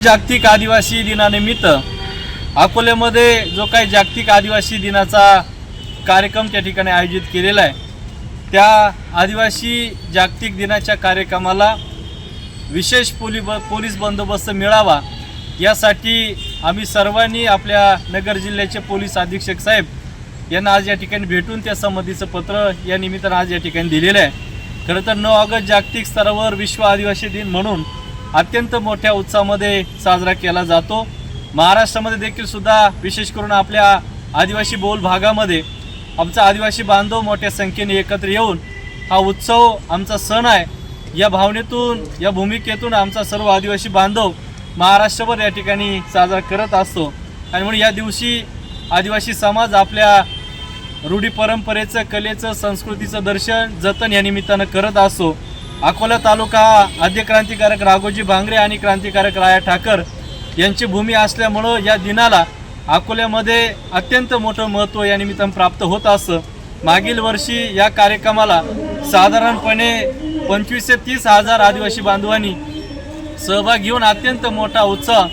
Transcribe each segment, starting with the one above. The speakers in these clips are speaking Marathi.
जागतिक आदिवासी दिनानिमित्त अकोल्यामध्ये जो काही जागतिक आदिवासी दिनाचा कार्यक्रम त्या ठिकाणी आयोजित केलेला आहे त्या आदिवासी जागतिक दिनाच्या कार्यक्रमाला विशेष पोली ब पोलीस बंदोबस्त मिळावा यासाठी आम्ही सर्वांनी आपल्या नगर जिल्ह्याचे पोलीस अधीक्षक साहेब यांना आज या ठिकाणी भेटून त्या संबंधीचं पत्र या निमित्तानं आज या ठिकाणी दिलेलं आहे. खरं तर नऊ ऑगस्ट जागतिक स्तरावर विश्व आदिवासी दिन म्हणून अत्यंत मोठ्या उत्साहामध्ये साजरा केला जातो. महाराष्ट्रामध्ये देखील सुद्धा विशेष करून आपल्या आदिवासी बहुल भागामध्ये आमचा आदिवासी बांधव मोठ्या संख्येने एकत्र येऊन हा उत्सव आमचा सण आहे. या भावनेतून या भूमिकेतून आमचा सर्व आदिवासी बांधव महाराष्ट्रभर या ठिकाणी साजरा करत असतो. आणि म्हणून या दिवशी आदिवासी समाज आपल्या रूढी परंपरेचं कलेचं संस्कृतीचं दर्शन जतन या निमित्तानं करत असतो. अकोला तालुका हा आद्य क्रांतिकारक राघोजी भांगरे आणि क्रांतिकारक राया ठाकर यांची भूमी असल्यामुळं या दिनाला अकोल्यामध्ये अत्यंत मोठं महत्त्व या निमित्तानं प्राप्त होत असतं मागील वर्षी या कार्यक्रमाला साधारणपणे पंचवीस ते तीस हजार आदिवासी बांधवांनी सहभाग घेऊन अत्यंत मोठा उत्साह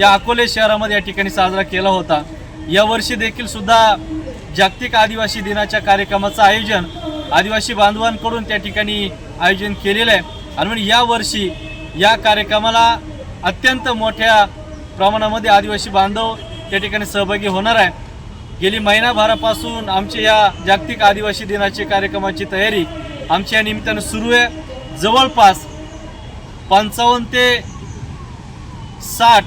या अकोले शहरामध्ये या ठिकाणी साजरा केला होता. यावर्षी देखील सुद्धा जागतिक आदिवासी दिनाच्या कार्यक्रमाचं आयोजन आदिवासी बांधवांकडून त्या ठिकाणी आयोजन केलेलं आहे. आणि म्हणून यावर्षी या कार्यक्रमाला अत्यंत मोठ्या प्रमाणामध्ये आदिवासी बांधव त्या ठिकाणी सहभागी होणार आहे. गेली महिनाभरापासून आमच्या या जागतिक आदिवासी दिनाची कार्यक्रमाची तयारी आमच्या या निमित्तानं सुरू आहे. जवळपास पंचावन्न ते साठ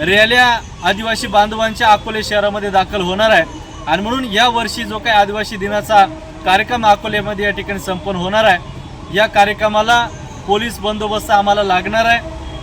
रॅल्या आदिवासी बांधवांच्या अकोले शहरामध्ये दाखल होणार आहे. आणि म्हणून यावर्षी जो काही आदिवासी दिनाचा कार्यक्रम अकोल्यामध्ये या ठिकाणी संपन्न होणार आहे या कार्यक्रमाला पोलीस बंदोबस्त आम्हाला लागणार आहे.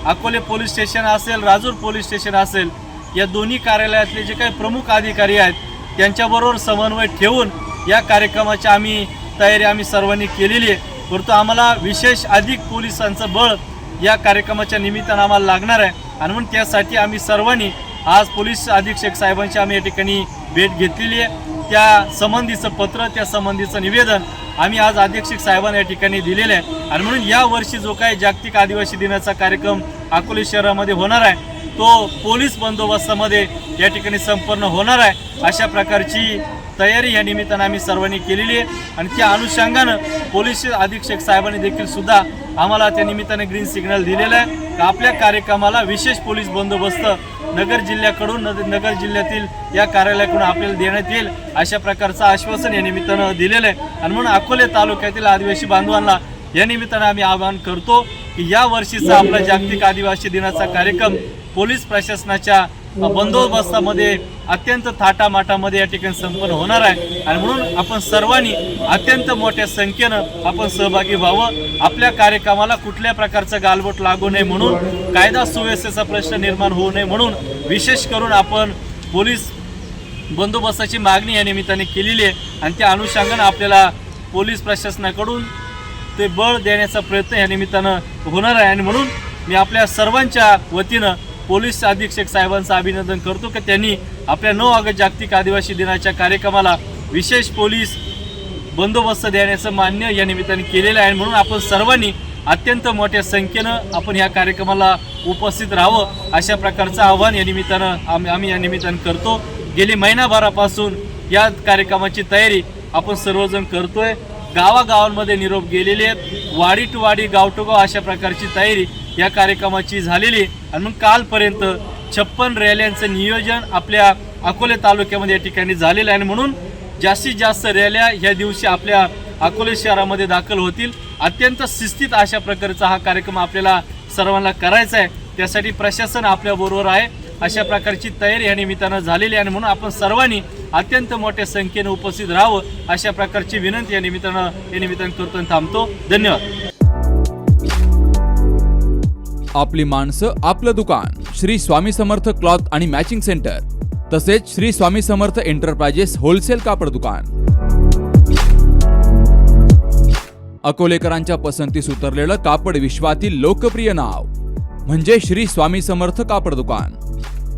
अकोले पोलीस स्टेशन असेल राजूर पोलीस स्टेशन असेल या दोन्ही कार्यालयातले जे काही प्रमुख अधिकारी आहेत त्यांच्याबरोबर समन्वय ठेवून या कार्यक्रमाची आम्ही तयारी आम्ही सर्वांनी केलेली आहे. परंतु आम्हाला विशेष अधिक पोलिसांचं बळ या कार्यक्रमाच्या निमित्तानं आम्हाला लागणार आहे. आणि म्हणून त्यासाठी आम्ही सर्वांनी आज पोलीस अधीक्षक साहेबांची आम्ही या ठिकाणी भेट घेतलेली आहे. त्या संबंधीचं पत्र त्या संबंधीचं निवेदन आम्ही आज अधीक्षक साहेबांना या ठिकाणी दिलेलं आहे. आणि म्हणून या वर्षी जो काही जागतिक आदिवासी दिनाचा कार्यक्रम अकोले शहरामध्ये होणार आहे तो पोलीस बंदोबस्तामध्ये या ठिकाणी संपन्न होणार आहे. अशा प्रकारची तयारी या निमित्तानं आम्ही सर्वांनी केलेली आहे. आणि त्या अनुषंगानं पोलीस अधीक्षक साहेबांनी देखील सुद्धा आम्हाला त्या निमित्ताने ग्रीन सिग्नल दिलेला आहे. का आपल्या कार्यक्रमाला विशेष पोलीस बंदोबस्त नगर जिल्ह्याकडून नगर जिल्ह्यातील या कार्यालयाकडून आपल्याला देण्यात येईल अशा प्रकारचं आश्वासन या निमित्तानं दिलेलं आहे. आणि म्हणून अकोले तालुक्यातील आदिवासी बांधवांना या निमित्तानं आम्ही आवाहन करतो की या वर्षीचा आपला जागतिक आदिवासी दिनाचा कार्यक्रम पोलीस प्रशासनाच्या बंदोबस्तामध्ये अत्यंत थाटामाटामध्ये या ठिकाणी संपन्न होणार आहे. आणि म्हणून आपण सर्वांनी अत्यंत मोठ्या संख्येनं आपण सहभागी व्हावं. आपल्या कार्यक्रमाला कुठल्या प्रकारचं गालबोट लागू नये म्हणून कायदा सुव्यवस्थेचा प्रश्न निर्माण होऊ नये म्हणून विशेष करून आपण पोलीस बंदोबस्ताची मागणी या निमित्ताने केलेली आहे. आणि त्या अनुषंगानं आपल्याला पोलीस प्रशासनाकडून ते बळ देण्याचा प्रयत्न या निमित्तानं होणार आहे. आणि म्हणून मी आपल्या सर्वांच्या वतीनं पोलीस अधीक्षक साहेबांचं अभिनंदन करतो की त्यांनी आपल्या नऊ ऑगस्ट जागतिक आदिवासी दिनाच्या कार्यक्रमाला विशेष पोलीस बंदोबस्त देण्याचं मान्य या निमित्ताने केलेलं आहे. म्हणून आपण सर्वांनी अत्यंत मोठ्या संख्येनं आपण या कार्यक्रमाला उपस्थित राहावं अशा प्रकारचं आव्हान या निमित्तानं आम्ही आम्ही या निमित्तानं करतो. गेली महिनाभरापासून या कार्यक्रमाची तयारी आपण सर्वजण करतोय. गावागावांमध्ये निरोप गेलेले आहेत. वाडी टू वाडी गाव टू गाव अशा प्रकारची तयारी या कार्यक्रमाची झालेली आहे. आणि मग कालपर्यंत छप्पन रॅल्यांचं नियोजन आपल्या अकोले तालुक्यामध्ये या ठिकाणी झालेलं आहे. आणि म्हणून जास्तीत जास्त रॅल्या ह्या दिवशी आपल्या अकोले शहरामध्ये दाखल होतील. अत्यंत शिस्तीत अशा प्रकारचा हा कार्यक्रम आपल्याला सर्वांना करायचा आहे. त्यासाठी प्रशासन आपल्याबरोबर आहे. अशा प्रकारची तयारी या निमित्तानं झालेली आहे आणि म्हणून आपण सर्वांनी अत्यंत मोठ्या संख्येने उपस्थित राहावं अशा प्रकारची विनंती या निमित्तानं या निमित्तानं करतो आणि थांबतो. धन्यवाद. आपली माणसं आपलं दुकान श्री स्वामी समर्थ क्लॉथ आणि मॅचिंग सेंटर तसेच श्री स्वामी समर्थ एंटरप्राइजेस होलसेल कापड दुकान. अकोलेकरांच्या पसंतीस उतरलेलं कापड विश्वातील लोकप्रिय नाव म्हणजे श्री स्वामी समर्थ कापड दुकान.